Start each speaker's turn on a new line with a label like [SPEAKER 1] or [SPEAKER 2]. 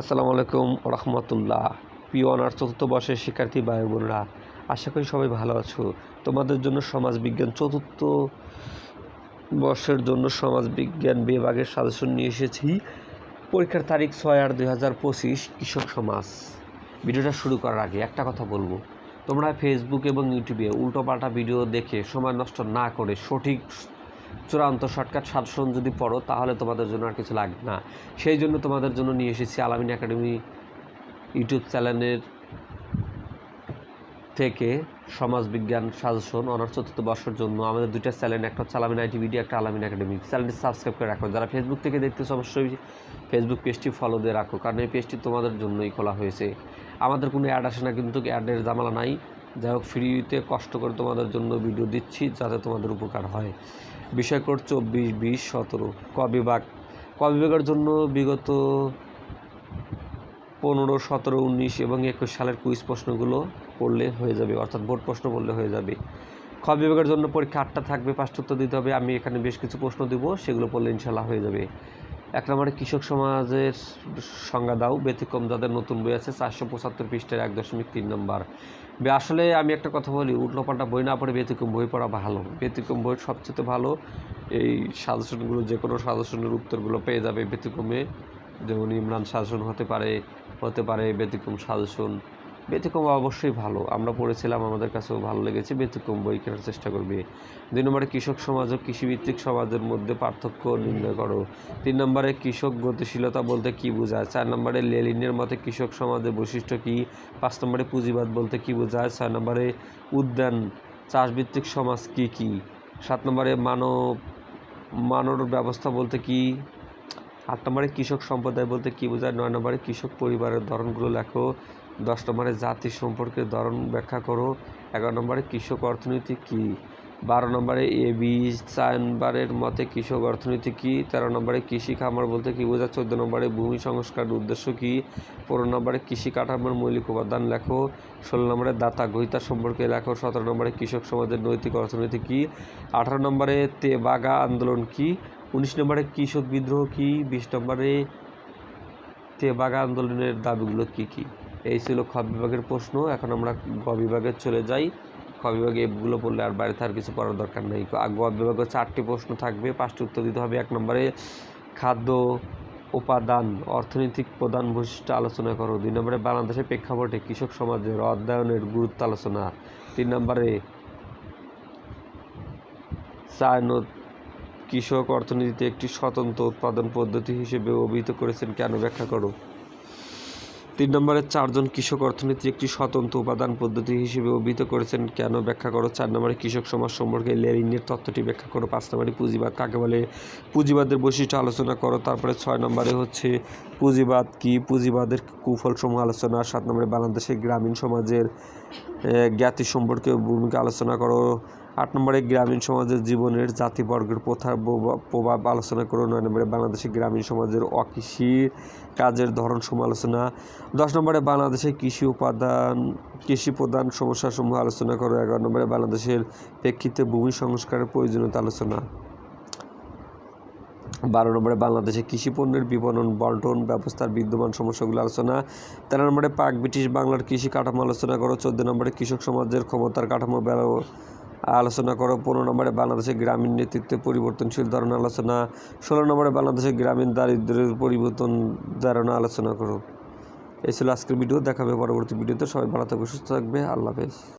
[SPEAKER 1] আসসালামু আলাইকুম রহমতুল্লাহ প্রিয় অনার্স চতুর্থ বর্ষের শিক্ষার্থী ভাই বোনরা, আশা করি সবাই ভালো আছো। তোমাদের জন্য সমাজ বিজ্ঞান চতুর্থ বর্ষের জন্য সমাজ বিজ্ঞান বিভাগের সাজেশন নিয়ে এসেছি। পরীক্ষার তারিখ ছয় আট দুই হাজার পঁচিশ, কৃষক সমাজ। ভিডিওটা শুরু করার আগে একটা কথা বলব। তোমরা ফেসবুক এবং ইউটিউবে উল্টোপাল্টা ভিডিও দেখে সময় নষ্ট না করে সঠিক চূড়ান্ত শর্টকাট সাজেশন যদি পড়ো, তাহলে তোমাদের জন্য আর কিছু লাগবে না। সেই জন্য তোমাদের জন্য নিয়ে এসেছি আলামিন একাডেমি ইউটিউব চ্যানেলের থেকে সমাজবিজ্ঞান সাজেশন অনার্স চতুর্থ বর্ষের জন্য। আমাদের দুইটা চ্যানেল, একটা হচ্ছে আলামিন আইটি ভিডিও একটা আলামিন একাডেমি চ্যানেলটি সাবস্ক্রাইব করে রাখো। যারা ফেসবুক থেকে দেখতেছো, অবশ্যই ফেসবুক পেজটি ফলো দিয়ে রাখো। কারণ এই পেজটি তোমাদের জন্যই খোলা হয়েছে। আমাদের কোনো অ্যাড আসে না, কিন্তু অ্যাডের জামালা নাই। যাই হোক ফ্রিতে কষ্ট করে তোমাদের জন্য ভিডিও দিচ্ছি যাতে তোমাদের উপকার হয়। বিষয় কোড চব্বিশ, বিশ, সতেরো। ক বিভাগ ক বিভাগের জন্য বিগত পনেরো, সতেরো, উনিশ এবং একুশ সালের কুইজ প্রশ্নগুলো পড়লে হয়ে যাবে, অর্থাৎ বোর্ড প্রশ্ন পড়লে হয়ে যাবে। খ বিভাগের জন্য পরীক্ষা আটটা থাকবে, পাঁচটা উত্তর দিতে হবে। আমি এখানে বেশ কিছু প্রশ্ন দিব, সেগুলো পড়লে ইনশাল্লাহ হয়ে যাবে। এক নম্বরে কৃষক সমাজের সংজ্ঞা দাও ব্যতিক্রম, যাদের নতুন বই আছে, চারশো পঁচাত্তর পৃষ্ঠের এক দশমিক তিন নম্বর। আসলে আমি একটা কথা বলি উল্টোপাল্টা বই না পড়ে ব্যতিক্রম বই পড়া ভালো। ব্যতিক্রম বই সবচেয়ে ভালো এই সাজেশনগুলো যে কোনো সাজেশনের উত্তরগুলো পেয়ে যাবে ব্যতিক্রমে। যেমন ইমরান সাজেশন হতে পারে হতে পারে ব্যতিক্রম সাজেশন। ব্যতিক্রম অবশ্যই ভালো। আমরা পড়েছিলাম, আমাদের কাছেও ভালো লেগেছে, ব্যতিক্রম বই কেনার চেষ্টা করবে। দুই নম্বরে কৃষক সমাজ ও কৃষিভিত্তিক সমাজের মধ্যে পার্থক্য নির্ণয় করো। তিন নম্বরে কৃষক গতিশীলতা বলতে কি বোঝায়? চার নম্বরে লেলিনের মতে কৃষক সমাজের বৈশিষ্ট্য কি? পাঁচ নম্বরে পুঁজিবাদ বলতে কি বোঝায়? ছয় নম্বরে উদ্যান, চাষভিত্তিক সমাজ কি কি? সাত নম্বরে মানব মানব ব্যবস্থা বলতে কি? আট নম্বরে কৃষক সম্প্রদায় বলতে কি বোঝায়? নয় নম্বরে কৃষক পরিবারের ধরনগুলো লেখো। দশ নম্বরে জাতি সম্পর্কে ধরন ব্যাখ্যা করো। এগারো নম্বরে কৃষক অর্থনীতি কি? বারো নম্বরে এ বি চায়নবারের মতে কৃষক অর্থনীতি কি? তেরো নম্বরে কৃষি খামার বলতে কি বোঝায়? চোদ্দ নম্বরে ভূমি সংস্কারের উদ্দেশ্য কি? পনেরো নম্বরে কৃষি কাঠামোর মৌলিক উপাদান লেখো। ষোলো নম্বরে দাতা গ্রহিতা সম্পর্কে লেখো। সতেরো নম্বরে কৃষক সমাজের নৈতিক অর্থনীতি কি? আঠারো নম্বরে তে তেবাগা আন্দোলন কি? উনিশ নম্বরে কৃষক বিদ্রোহ কি? বিশ নম্বরে তেবাগা আন্দোলনের দাবিগুলো কি কি? এই ছিল খ বিভাগের প্রশ্ন। এখন আমরা গ বিভাগে চলে যাই। খ বিভাগে এগুলো পড়লে আর বাইরে আর কিছু পড়ার দরকার নেই। গ বিভাগে চারটি প্রশ্ন থাকবে। পাঁচটি উত্তর দিতে হবে। এক নম্বরে, খাদ্য উপাদান, অর্থনৈতিক প্রধান বৈশিষ্ট্য আলোচনা করো। দুই নম্বরে, বাংলাদেশের প্রেক্ষাপটে কৃষক সমাজের অধ্যয়নের গুরুত্ব আলোচনা। তিন নম্বরে চায়ন কৃষক অর্থনীতিতে একটি স্বতন্ত্র উৎপাদন পদ্ধতি হিসেবে অভিহিত করেছেন। কেন ব্যাখ্যা করো? তিন নম্বরে চারজন কৃষক অর্থনীতি একটি স্বতন্ত্র উপাদান পদ্ধতি হিসেবে অভিহিত করেছেন। কেন ব্যাখ্যা করো? চার নম্বরে কৃষক সমাজ সম্পর্কে লেরিনের তত্ত্বটি ব্যাখ্যা করো। পাঁচ নম্বরে পুঁজিবাদ, কাকে বলে? পুঁজিবাদের বৈশিষ্ট্য আলোচনা করো। তারপরে ছয় নম্বরে হচ্ছে পুঁজিবাদ কি? পুঁজিবাদের কুফলসমূহ আলোচনা। সাত নম্বরে বাংলাদেশের গ্রামীণ সমাজের জ্ঞাতি সম্পর্কে ভূমিকা আলোচনা করো। আট নম্বরে গ্রামীণ সমাজের জীবনের জাতিবর্গের প্রথা প্রভাব- আলোচনা করো নয় নম্বরে বাংলাদেশে গ্রামীণ সমাজের অকৃষি কাজের ধরন সমালোচনা। দশ নম্বরে বাংলাদেশে কৃষি উপাদান, কৃষি প্রধান সমস্যাসমূহ আলোচনা করো। এগারো নম্বরে বাংলাদেশের প্রেক্ষিতে ভূমি সংস্কারের প্রয়োজনীয়তা আলোচনা। বারো নম্বরে বাংলাদেশে কৃষি পণ্যের বিপণন, বন্টন, ব্যবস্থার বিদ্যমান সমস্যাগুলো আলোচনা। তেরো নম্বরে পাক ব্রিটিশ বাংলার কৃষি কাঠামো আলোচনা করো। চোদ্দ নম্বরে কৃষক সমাজের ক্ষমতার কাঠামো আলোচনা করো। পনেরো নম্বরে বাংলাদেশের গ্রামীণ নেতৃত্বে পরিবর্তনশীল ধারণা আলোচনা। ষোলো নম্বরে বাংলাদেশের গ্রামীণ দারিদ্র্যের পরিবর্তন ধারণা আলোচনা করো। এই ছিল আজকের ভিডিও। দেখাবে পরবর্তী ভিডিওতে। সবাই ভালো থাকবে, সুস্থ থাকবে। আল্লাহ হাফেজ।